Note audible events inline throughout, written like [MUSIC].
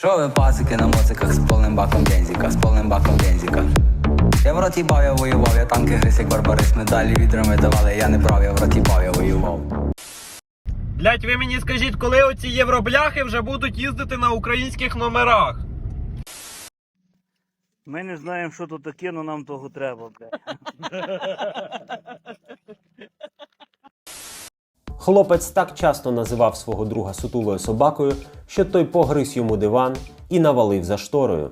Що ви пасики на моциках з повним баком бензика, з повним баком бензика? Я в роті бав, я воював, я танки гриз, як барбарис, медалі відрами давали, я не брав, я в роті бав, я воював. Блять, ви мені скажіть, коли оці євробляхи вже будуть їздити на українських номерах? Ми не знаємо, що тут таке, але нам того треба, блядь. [LAUGHS] Хлопець так часто називав свого друга сутулою собакою, що той погриз йому диван і навалив за шторою.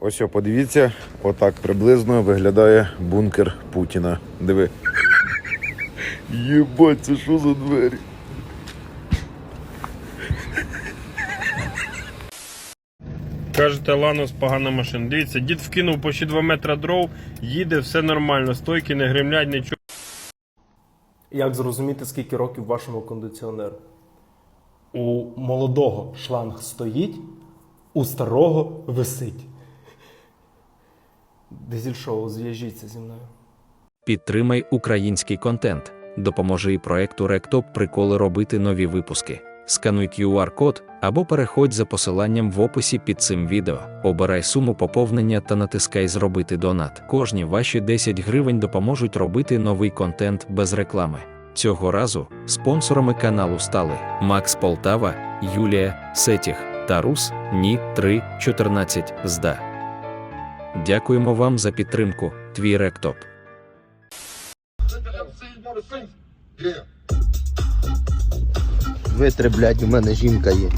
Ось о, подивіться, отак приблизно виглядає бункер Путіна. Диви. Єбать, це що за двері? Кажете, Ланос погана машина. Дивіться, дід вкинув по ще 2 метра дров, їде, все нормально, стойки не гремлять, нічого. Як зрозуміти, скільки років вашому кондиціонеру? У молодого шланг стоїть, у старого висить. Дизель-шоу, зв'яжіться зі мною. Підтримай український контент. Допоможи і проекту Ректоп приколи робити нові випуски. Скануй QR-код або переходь за посиланням в описі під цим відео. Обирай суму поповнення та натискай Зробити донат. Кожні ваші 10 гривень допоможуть робити новий контент без реклами. Цього разу спонсорами каналу стали Макс Полтава, Юлія Сетіх та Рус Ні 3 14 ЗДА. Дякуємо вам за підтримку. Твій Ректоп. Витри, блядь, у мене жінка є.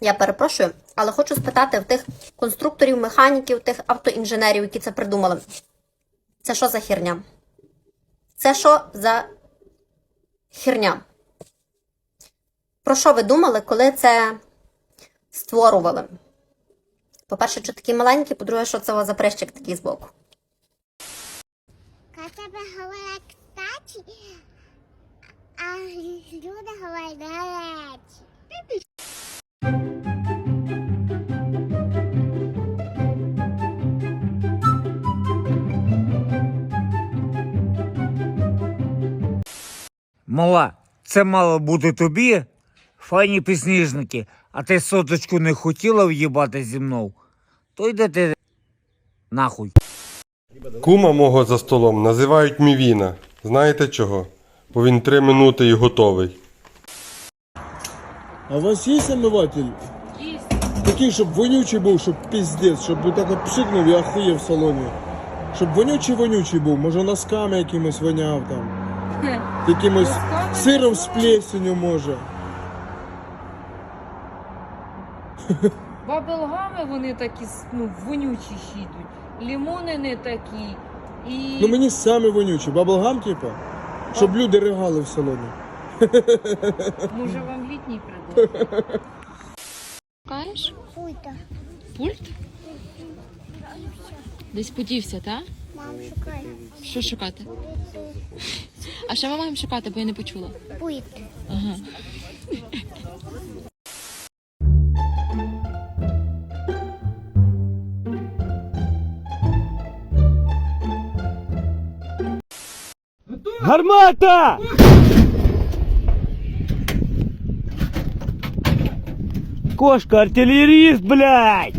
Я перепрошую, але хочу спитати в тих конструкторів, механіків, тих автоінженерів, які це придумали. Це що за херня? Це що за херня? Про що ви думали, коли це створювали? По-перше, що такі маленькі, по-друге, що це у за прищик такий збоку. тебе говорять кстати, а люди говорять до. Мала, це мало бути тобі, файні пісніжники, а ти соточку не хотіла в'їбати зі мною, то йде ти нахуй. Кума мого за столом називають Мівіна. Знаєте чого? Бо він три минути і готовий. А у вас є омиватель? Є. Такий, щоб вонючий був, щоб піздець, щоб так от пшикнув і ахуєв в салоні. Щоб вонючий-вонючий був, може носками якимось воняв там. Якимось сиром з плесенью може. Баблгами вони такі ну, вонючі ще йдуть. Лімони не такі. І Ну мені саме вонючий. Баблгам, типа, щоб люди ригали в салоні. може вам літній предложити. Шукаєш? Пульта. Пульт? Десь подівся, так? Мам, шукай. Що шукати? А що ми маємо шукати, бо я не почула. Пульт. Ага. Гармата! Кошка, артилеріст, блядь!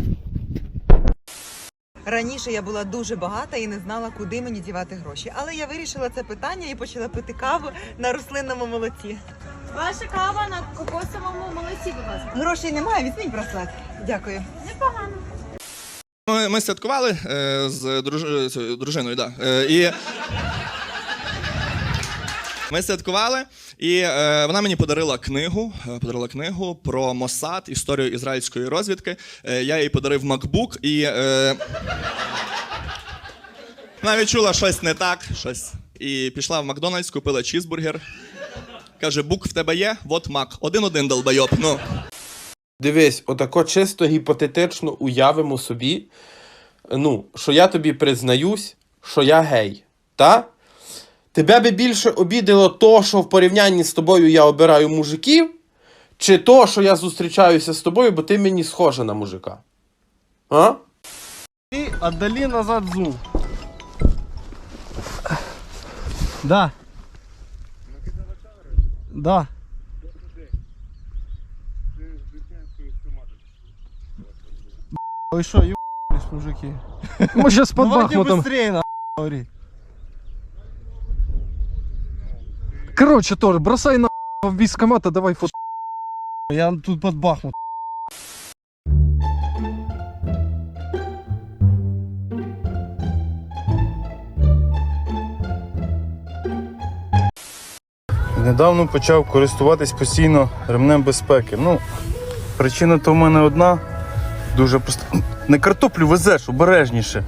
Раніше я була дуже багата і не знала, куди мені дівати гроші. Але я вирішила це питання і почала пити каву на рослинному молоці. Ваша кава на кокосовому молоці, будь ласка. Грошей немає, візьміть браслет. Дякую. Непогано. Ми, ми святкували е, з друж... з дружиною, да. Е, і... Ми святкували, і е, вона мені подарила книгу, е, подарила книгу про Мосад, історію ізраїльської розвідки. Е, я їй подарив MacBook, і е, вона відчула щось не так, щось. І пішла в Макдональдс, купила чізбургер. Каже: бук в тебе є? Вот мак. Один-один долбайоб. Ну. Дивись, отако чисто гіпотетично уявимо собі, ну, що я тобі признаюсь, що я гей. Та? Тебе би більше обідало то, що в порівнянні з тобою я обираю мужиків, чи то, що я зустрічаюся з тобою, бо ти мені схожа на мужика? А? І отдали назад зум. Да. Да. Ой, що, ебались, мужики. Мы сейчас под Давайте Бахмутом. быстрее, на говори. Короче, Тор, бросай на в військкомат, а давай фото. Я тут под Бахмут. Недавно почав користуватись постійно ремнем безпеки. Ну, причина то в мене одна. Дуже просто. Не картоплю везеш, обережніше.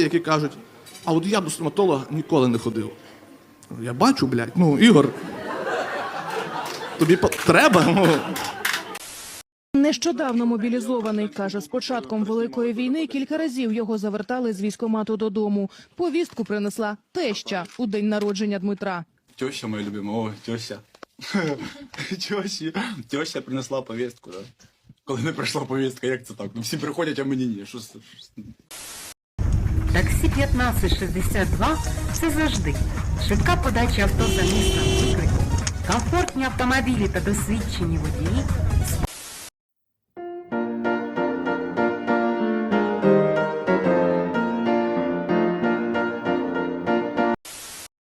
Людей, які кажуть, а от я до стоматолога ніколи не ходив. Я бачу, блядь, ну, Ігор. Тобі треба? Ну. Нещодавно мобілізований каже, з початком великої війни кілька разів його завертали з військомату додому. Повістку принесла теща у день народження Дмитра. Теща моя любима, о, теща. [LAUGHS] Теща, теща принесла повістку, да? Коли не прийшла повістка, як це так? Ну всі приходять, а мені ні. Що? Що це? Таксі 1562 це завжди. Швидка подача авто за містом виклику. Комфортні автомобілі та досвідчені водії.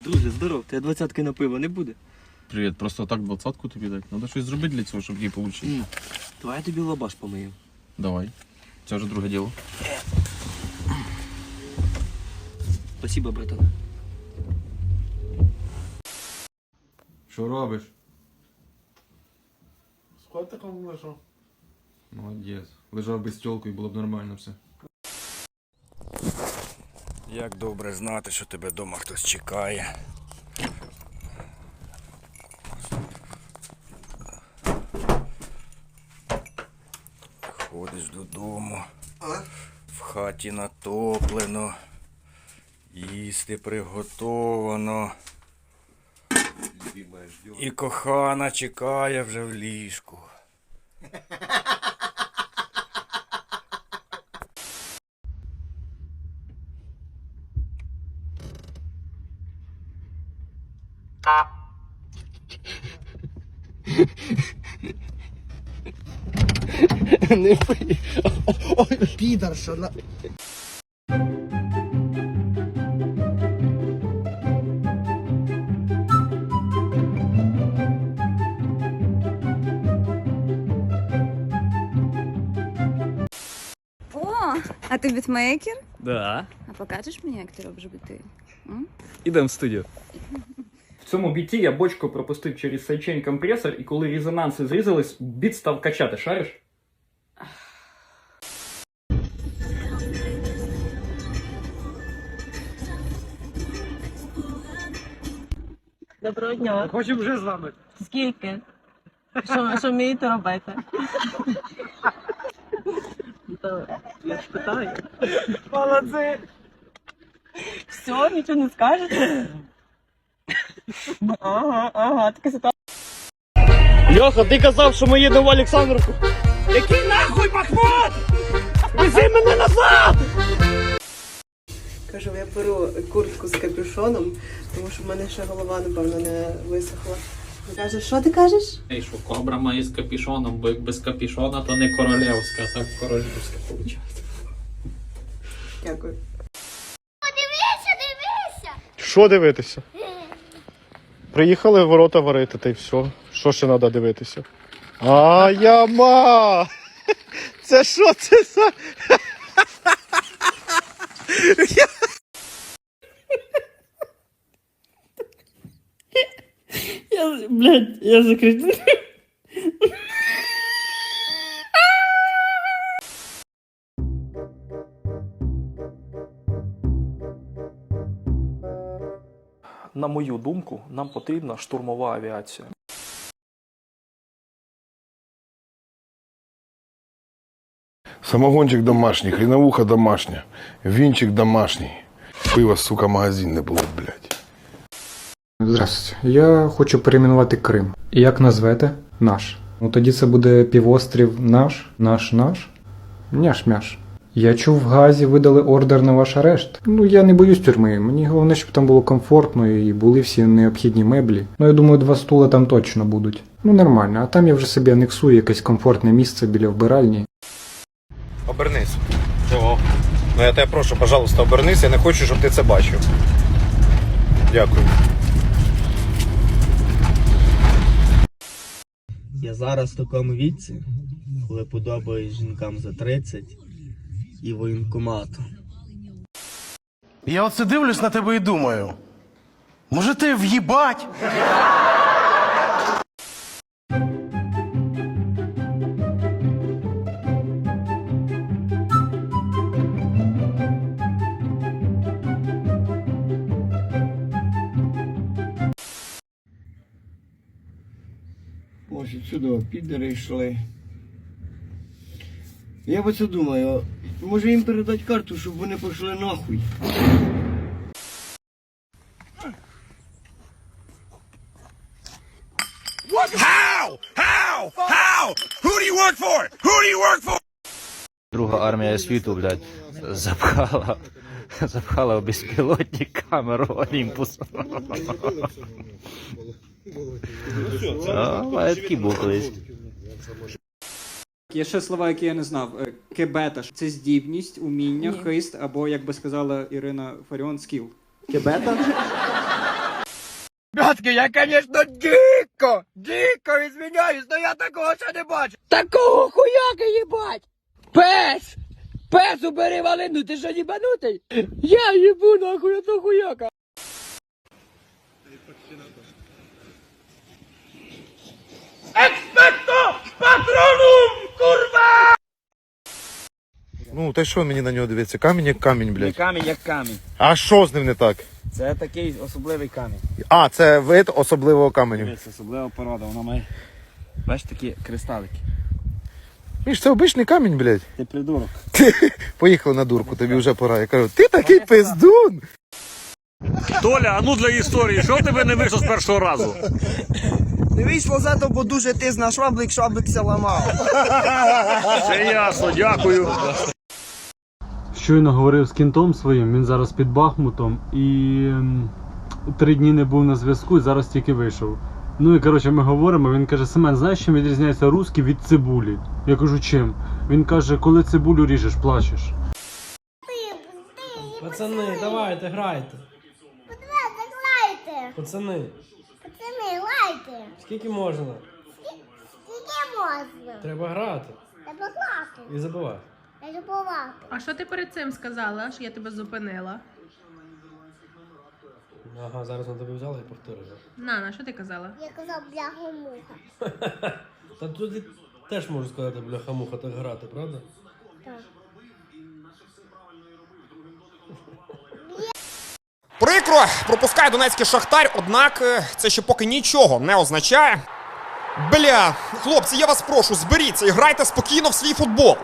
Друже, здоров, тебе двадцятки на пиво не буде? Привіт, просто так двадцятку тобі дати. Треба щось зробити для цього, щоб її отримати. Давай я тобі лабаш помию. Давай. Це вже друге діло. Спасибо, братан. Що робиш? Спать такому лежав. Молодець. Лежав без тілку і було б нормально все. Як добре знати, що тебе вдома хтось чекає. Ходиш додому, в хаті натоплено, їсти приготовано. І кохана чекає вже в ліжку. Не пий. Ой, що на... а ти бітмейкер? Да. А покажеш мені, як ти робиш біти? Ідемо в студію. [LAUGHS] В цьому біті я бочку пропустив через сайчейн компресор, і коли резонанси зрізались, біт став качати, шариш? Доброго дня. Хочемо вже з вами. Скільки? Що, що вмієте робити? [LAUGHS] То я ж питаю. Молодці. Все, нічого не скажете? Ага, ага, така ситуація. Льоха, ти казав, що ми їдемо в Олександрівку. Який нахуй Бахмут? Вези мене назад! Кажу, я беру куртку з капюшоном, тому що в мене ще голова, напевно, не висохла. Він каже, що ти кажеш? Ей, що кобра має з капішоном, бо як без капішона, то не королівська, а так королівська виходить. Дякую. Подивися, дивися. Що дивитися? Приїхали ворота варити, та й все. Що ще треба дивитися? А яма! Це що це за. [LAUGHS] Я, блядь, я закричу. На мою думку, нам потрібна штурмова авіація. Самогончик домашній, хріновуха домашня, вінчик домашній. Пива, сука, магазин не було, блядь. Здравствуйте. Я хочу перейменувати Крим. Як назвете? Наш. Ну тоді це буде півострів наш, наш, наш. Няш-мяш. Я чув, в Газі видали ордер на ваш арешт. Ну я не боюсь тюрми. Мені головне, щоб там було комфортно і були всі необхідні меблі. Ну я думаю, два стула там точно будуть. Ну нормально, а там я вже собі анексую якесь комфортне місце біля вбиральні. Обернись. Чого? Ну я тебе прошу, пожалуйста, обернись, я не хочу, щоб ти це бачив. Дякую. Я зараз в такому віці, коли подобаюсь жінкам за 30 і воєнкомату. Я оце дивлюсь на тебе і думаю. Може ти в'їбать? Підери йшли. Я оце думаю, може їм передати карту, щоб вони пішли нахуй. What? How? How? How? Who do you work for? Who do you work for? Друга армія світу, блядь, запхала, запхала в безпілотник камеру Олімпус. А, а колись. Є ще слова, які я не знав. Е, Кебета це здібність, уміння, Ні. хист, або, як би сказала Ірина Фаріон, скіл. Кебета? Братки, я, конечно, дико, дико извиняюсь, но я такого ще не бачу. Такого хуяка їбать! Пес! Пес, убери валину, ти що їбанутий? Я їбу нахуй этого хуяка. Ну, та що мені на нього дивиться? Камінь як камінь, Не блядь. камінь, як камінь. А що з ним не так? Це такий особливий камінь. А, це вид особливого каменю. Дивись, особлива порода, вона має. Бачиш такі кристалики. Міш, це обичний камінь, блядь. Ти придурок. Поїхали на дурку, тобі вже пора. Я кажу, ти такий пиздун. Толя, а ну для історії, що в тебе не вийшло з першого разу? Не вийшло зато, бо дуже ти на шваблик, шваблик ламав. Все ясно, дякую. Щойно говорив з кінтом своїм, він зараз під Бахмутом і ем, три дні не був на зв'язку, і зараз тільки вийшов. Ну і коротше, ми говоримо. Він каже: Семен, знаєш, чим відрізняється русський від цибулі? Я кажу, чим? Він каже, коли цибулю ріжеш, плачеш. Пацани, давайте, грайте. Лайте. Пацани, Пацани, лайте. скільки можна? Скільки можна? Треба грати Треба клати. і забивати. Не. А що ти перед цим сказала, що я тебе зупинила? Ага, зараз на тебе взяла і повторила. Нана, що ти казала? Я казав бляха-муха. Та тут теж можу сказати, бляха-муха, так грати, правда? Так. Прикро, пропускає донецький шахтар, однак е, це ще поки нічого не означає. Бля, хлопці, я вас прошу, зберіться і грайте спокійно в свій футбол.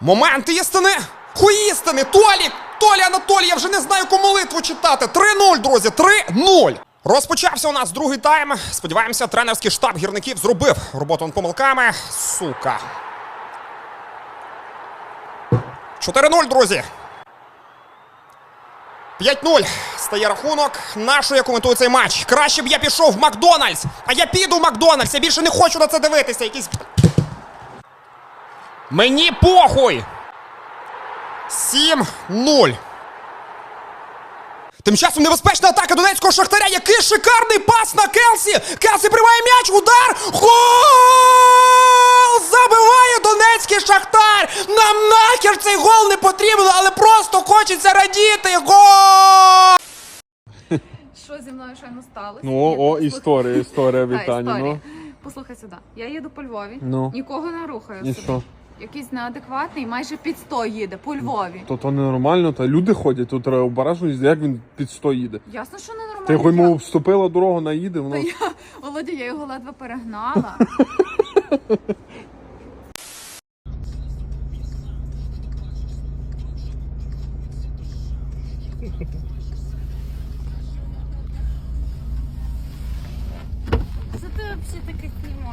Момент істини! Хуїстини! Толі! Толі Анатолій, я вже не знаю, яку молитву читати. 3-0, друзі, 3-0. Розпочався у нас другий тайм. Сподіваємося, тренерський штаб гірників зробив роботу над помилками. Сука. 4-0, друзі. 5-0 стає рахунок. Нашу я коментую цей матч. Краще б я пішов в Макдональдс. А я піду в Макдональдс. Я більше не хочу на це дивитися. Якісь. Мені похуй. 7-0. Тим часом небезпечна атака донецького шахтаря. Який шикарний пас на Келсі! Келсі приймає м'яч, удар! Гол! Забиває донецький шахтар! Нам нахер цей гол не потрібен, але просто хочеться радіти! Гол! Що зі мною щойно сталося? Ну, о, о, історія, історія [LAUGHS] Та, вітання. Ну. Послухай сюди. Я їду по Львові, Ну. нікого не рухаю І собі. що? Якийсь неадекватний, майже під 100 їде по Львові. То то ненормально, та люди ходять, тут треба обережно, як він під 100 їде. Ясно, що ненормально. Ти його йому вступила дорогу, наїде, Та воно. я, [LAUGHS] Володя, я його ледве перегнала. [LAUGHS]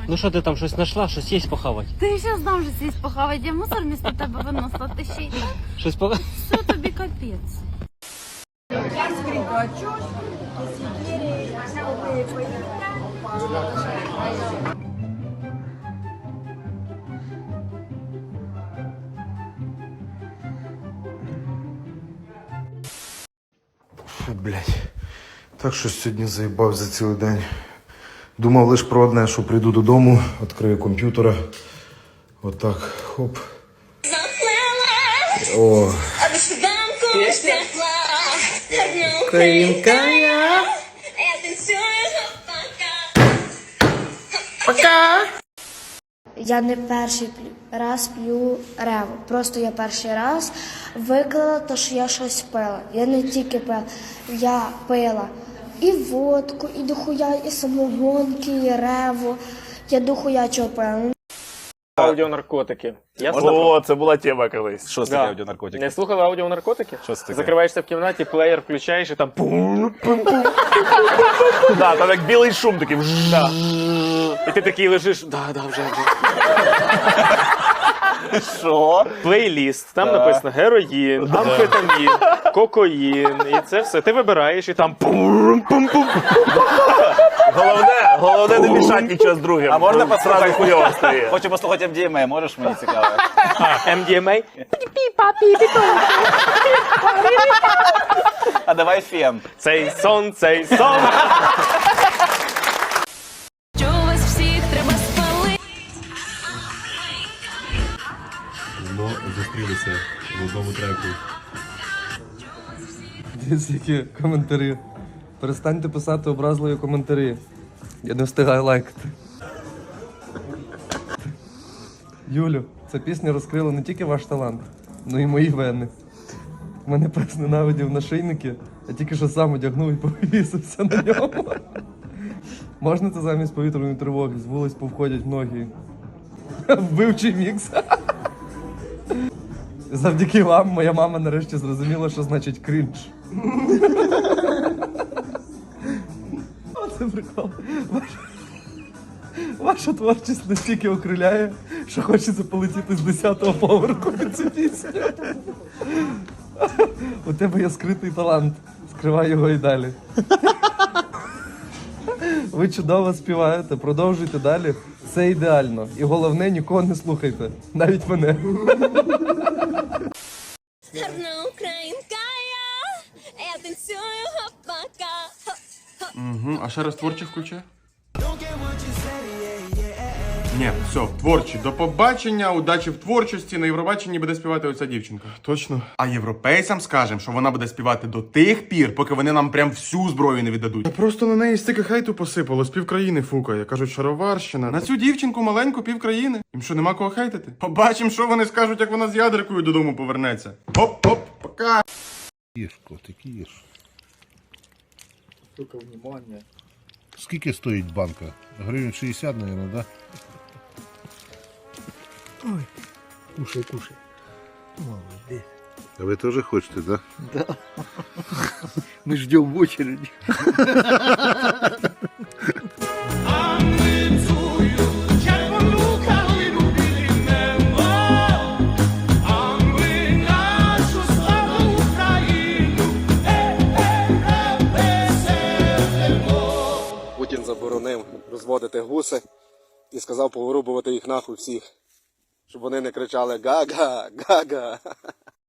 Ну що ти там щось знайшла, щось є похавати? Ти ще знав, що світ похавати, я мусор вмісто тебе виносила, ти ще й так. Щось по... Все тобі капець. Фу, блядь. Так щось сьогодні заїбав за цілий день. Думав лише про одне, що прийду додому, відкрию комп'ютера. Отак, хоп. О, Кринкая. Пока! Я не перший раз п'ю рево. Просто я перший раз виклала те, що я щось пила. Я не тільки пила, я пила і водку, і дохуя, і самогонки, і рево. Я дохуя чого пила. Аудіонаркотики. Я О, це була тема колись. Що це Да. аудіонаркотики? Не слухали аудіонаркотики? Що це таке? Закриваєшся в кімнаті, плеєр включаєш і там пум Да, там як білий шум такий. Да. І ти такий лежиш, да, да, вже, вже. Що? Плейліст, там написано героїн, амфетамін, кокаїн, і це все. Ти вибираєш і там пум пум пум Головне, головне не мішати нічого з другим. А можна Бо послухати? хуйово стає. Хочу послухати MDMA, можеш мені цікаво? MDMA? А давай фен. Цей сон, цей сон. Зустрілися в одному треку. Дивіться, які коментарі. Перестаньте писати образливі коментарі. Я не встигаю лайкати. Юлю, ця пісня розкрила не тільки ваш талант, але й мої вени. Мене пес ненавидів нашийники, я тільки що сам одягнув і повісився на ньому. Можна це замість повітряної тривоги? З вулиць повходять ноги. Вбивчий мікс. Завдяки вам моя мама нарешті зрозуміла, що значить крінж. [LAUGHS] Оце прикол. Ваша, ваша творчість настільки окриляє, що хочеться полетіти з 10-го поверху під цю пісню. У тебе є скритий талант. Скривай його і далі. Ви чудово співаєте, продовжуйте далі. Це ідеально. І головне, нікого не слухайте. Навіть мене. Угу. А ще раз творчі включай. Ні, все, творчі. До побачення, удачі в творчості. На Євробаченні буде співати оця дівчинка. Точно. А європейцям скажемо, що вона буде співати до тих пір, поки вони нам прям всю зброю не віддадуть. Та просто на неї стільки хейту посипало, з півкраїни фукає. Кажуть, шароварщина. На цю дівчинку маленьку півкраїни. Їм що, нема кого хейтити? Побачимо, що вони скажуть, як вона з ядеркою додому повернеться. Оп-оп, пока. Їж, котик, їж. Сука, внимание. Скільки стоїть банка? Гривень 60, мабуть, да? Ой, кушай, кушай. Молодец. А ви теж хочете, да? Да. Мы ждем в очереди. [LAUGHS] сказав повирубувати їх нахуй всіх, щоб вони не кричали га-га, га-га.